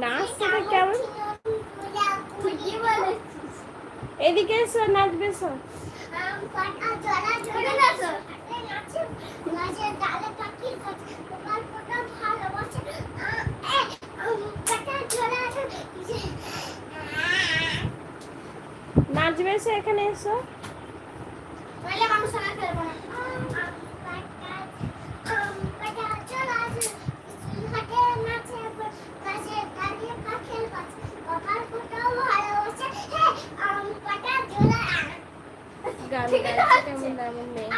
নাচটা কেমন? এদিকে এসো নাচবে এসো। নাচবে এসো এখানে এসো। গান ঠিক গাইছে তেমন নেই।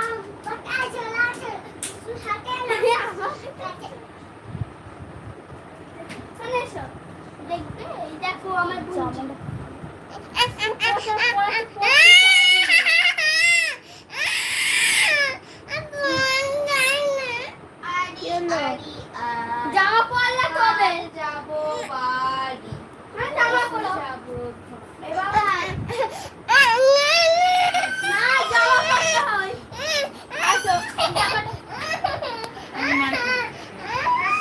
দেখবে? এই দেখো আমার বোন জামা পরলে কবে যাব বাড়ি হ্যাঁ, জামা পরো যাব এবার না জামা পরতে হয় আসো জামাটা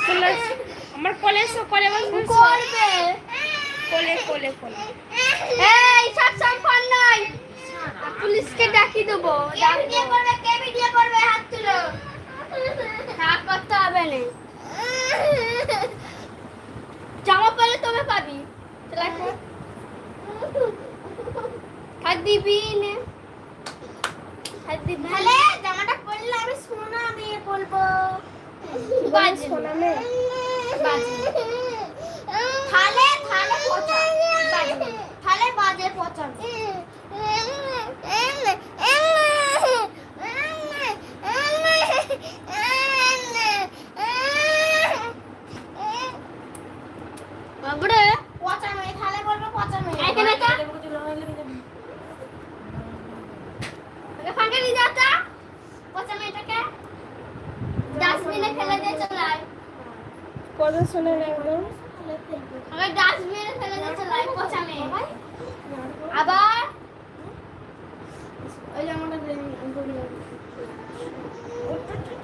কোলে এসো। আমার কোলে এসো কোলে বসবে। করবে। কোলে কোলে কোলে। এই সব সম্পন্ন নয়। পুলিশকে ডাকি দেবো। ভিডিও করবে কে ভিডিও করবে? হাত তুলো। হাত করতে হবে না। জামা পরলে তবে পাবি। হাত দিবি নে। হাত দিবি। তাহলে জামাটা পরলে আমি সোনা আমি বলব। বাজে। সোনা মেয়ে থালে থালে পচা বাজে থালে বাজে পচা বাবরে। কথা শুনে না একদম আমার ডাস আবার? ওই জামাটা